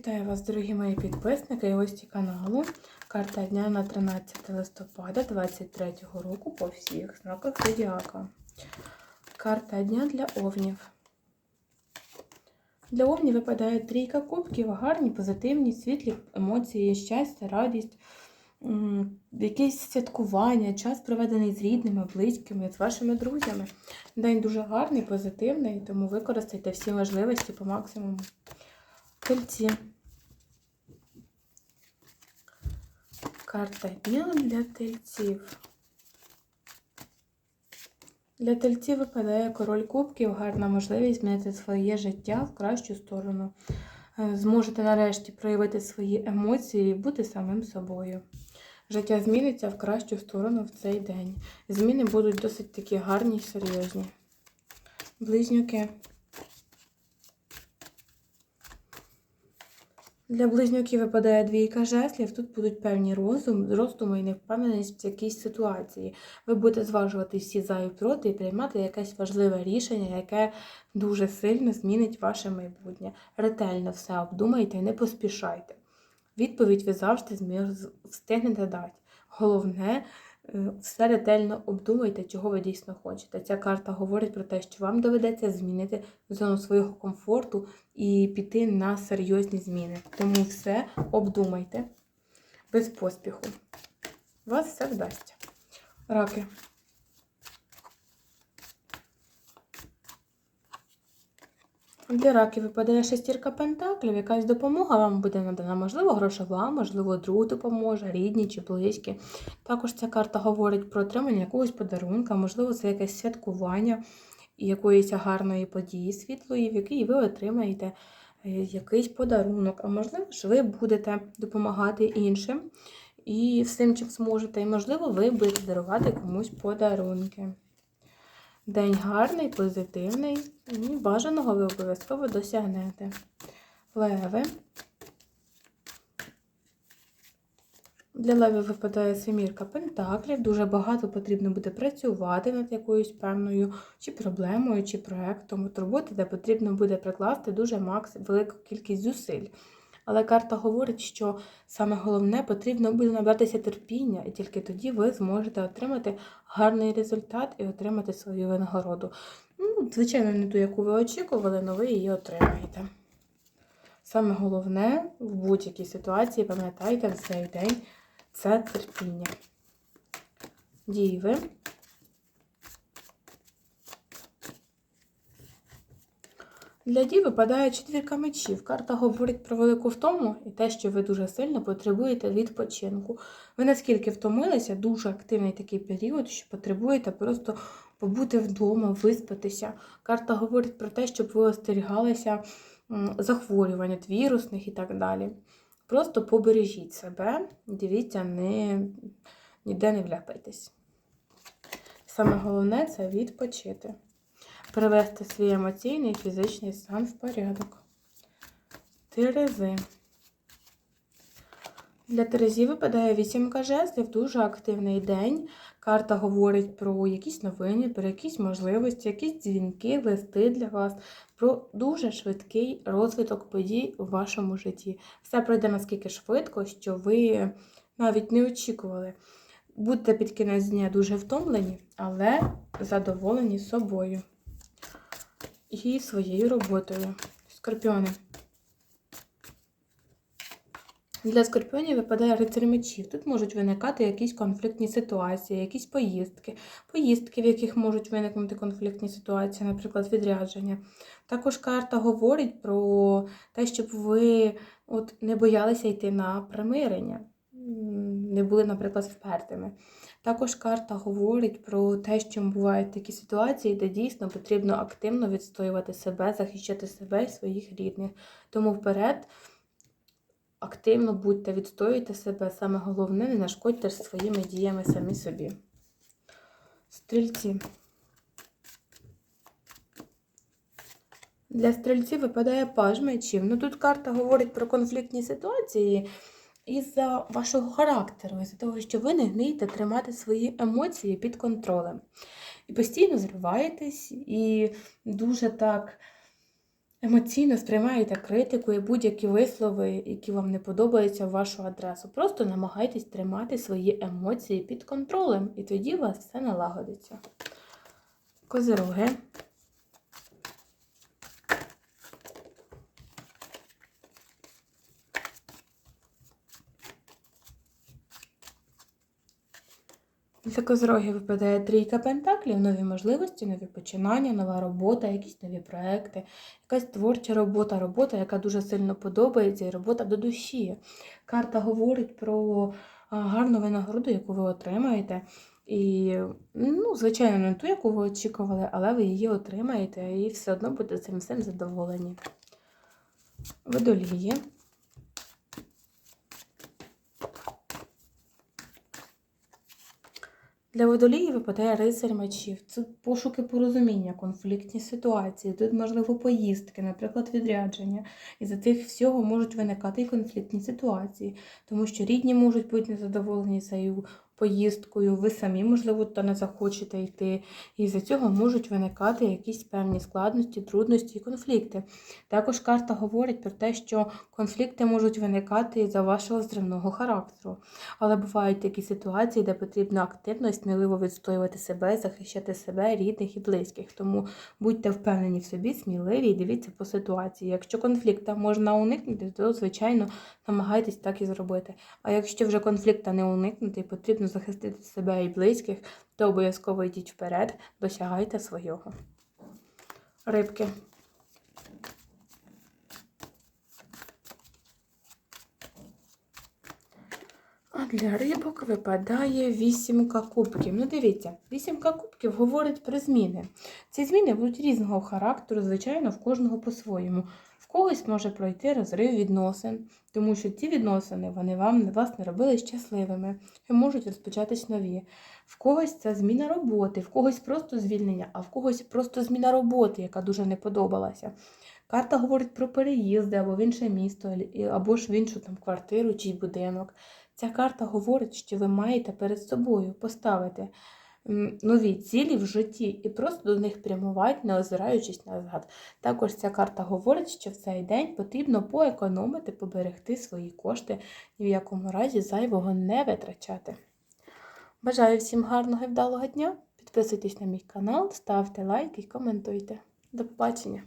Вітаю вас, дорогі мої підписники і гості каналу. Карта дня на 13 листопада 2023 року по всіх знаках Зодіака. Карта дня для овнів. Для овнів випадає трійка кубків, гарні, позитивні, світлі емоції, щастя, радість, якесь святкування, час проведений з рідними, близькими, з вашими друзями. День дуже гарний, позитивний, тому використайте всі можливості по максимуму. Тельці. Карта дня для тельців. Для тельців випадає король кубків, гарна можливість змінити своє життя в кращу сторону. Е, Зможете нарешті проявити свої емоції і бути самим собою. Життя зміниться в кращу сторону в цей день. Зміни будуть досить такі гарні й серйозні. Близнюки. Для близнюків випадає двійка жезлів. Тут будуть певні розум, роздуми і невпевненість в якійсь ситуації. Ви будете зважувати всі за і проти і приймати якесь важливе рішення, яке дуже сильно змінить ваше майбутнє. Ретельно все обдумайте, не поспішайте. Відповідь ви завжди встигнете дати. Головне, все ретельно обдумайте, чого ви дійсно хочете. Ця карта говорить про те, що вам доведеться змінити зону свого комфорту і піти на серйозні зміни. Тому все обдумайте без поспіху. Вас все вдасться. Раки. Для раків випадає шестірка пентаклів, якась допомога вам буде надана, можливо, грошова, можливо, друг допоможе, рідні чи близькі. Також ця карта говорить про отримання якогось подарунка, можливо, це якесь святкування якоїсь гарної події світлої, в якій ви отримаєте е, якийсь подарунок. А можливо ж ви будете допомагати іншим і всім, чим зможете. І, можливо, ви будете дарувати комусь подарунки. День гарний, позитивний, і бажаного ви обов'язково досягнете. Леви. Для левів випадає семірка пентаклів. Дуже багато потрібно буде працювати над якоюсь певною чи проблемою, чи проектом от роботи, де потрібно буде прикласти дуже макс велику кількість зусиль. Але карта говорить, що саме головне потрібно буде набратися терпіння, і тільки тоді ви зможете отримати гарний результат і отримати свою винагороду. Ну, звичайно, не ту, яку ви очікували, але ви її отримаєте. Саме головне в будь-якій ситуації, пам'ятайте, в цей день це терпіння. Діви. Для дій випадає четвірка мечів. Карта говорить про велику втому і те, що ви дуже сильно потребуєте відпочинку. Ви наскільки втомилися, дуже активний такий період, що потребуєте просто побути вдома, виспатися. Карта говорить про те, щоб ви остерігалися захворювань від вірусних і так далі. Просто побережіть себе, дивіться, не, ніде не вляпайтесь. Саме головне це відпочити привести свій емоційний і фізичний стан в порядок. Терези. Для Терезі випадає вісімка жезлів, дуже активний день. Карта говорить про якісь новини, про якісь можливості, якісь дзвінки, листи для вас, про дуже швидкий розвиток подій у вашому житті. Все пройде наскільки швидко, що ви навіть не очікували. Будьте під кінець дня дуже втомлені, але задоволені собою і своєю роботою. Скорпіони. Для скорпіонів випадає рицарь мечів. Тут можуть виникати якісь конфліктні ситуації, якісь поїздки, поїздки, в яких можуть виникнути конфліктні ситуації, наприклад, відрядження. Також карта говорить про те, щоб ви от, не боялися йти на примирення, не були, наприклад, впертими. Також карта говорить про те, що бувають такі ситуації, де дійсно потрібно активно відстоювати себе, захищати себе і своїх рідних. Тому вперед активно будьте, відстоюйте себе. Саме головне, не нашкодьте своїми діями самі собі. Стрільці. Для стрільців випадає паж мечів. Ну тут карта говорить про конфліктні ситуації із-за вашого характеру, із-за того, що ви не вмієте тримати свої емоції під контролем. І постійно зриваєтесь, і дуже так емоційно сприймаєте критику і будь-які вислови, які вам не подобаються в вашу адресу. Просто намагайтесь тримати свої емоції під контролем, і тоді у вас все налагодиться. Козироги. Для козирогів випадає трійка пентаклів, нові можливості, нові починання, нова робота, якісь нові проекти, якась творча робота, робота, яка дуже сильно подобається, і робота до душі. Карта говорить про гарну винагороду, яку ви отримаєте. І, ну, звичайно, не ту, яку ви очікували, але ви її отримаєте і все одно будете цим всім задоволені. Водолії. Для водолії випадає рицарь мечів. Це пошуки порозуміння, конфліктні ситуації. Тут, можливо, поїздки, наприклад, відрядження. І за цих всього можуть виникати і конфліктні ситуації, тому що рідні можуть бути незадоволені цією поїздкою, ви самі, можливо, та не захочете йти. І за цього можуть виникати якісь певні складності, трудності і конфлікти. Також карта говорить про те, що конфлікти можуть виникати із-за вашого зривного характеру. Але бувають такі ситуації, де потрібно активно і сміливо відстоювати себе, захищати себе, рідних і близьких. Тому будьте впевнені в собі, сміливі і дивіться по ситуації. Якщо конфлікта можна уникнути, то звичайно намагайтесь так і зробити. А якщо вже конфлікта не уникнути і потрібно захистити себе і близьких, то обов'язково йдіть вперед, досягайте свого. Рибки. А для рибок випадає вісімка кубків. Ну, дивіться, вісімка кубків говорить про зміни. Ці зміни будуть різного характеру, звичайно, в кожного по-своєму. Когось може пройти розрив відносин, тому що ці відносини вони вам вас робили щасливими і можуть розпочатись нові. В когось це зміна роботи, в когось просто звільнення, а в когось просто зміна роботи, яка дуже не подобалася. Карта говорить про переїзди або в інше місто, або ж в іншу там квартиру чи будинок. Ця карта говорить, що ви маєте перед собою поставити нові цілі в житті і просто до них прямувати, не озираючись назад. Також ця карта говорить, що в цей день потрібно поекономити, поберегти свої кошти ні в якому разі зайвого не витрачати. Бажаю всім гарного і вдалого дня! Підписуйтесь на мій канал, ставте лайк і коментуйте. До побачення!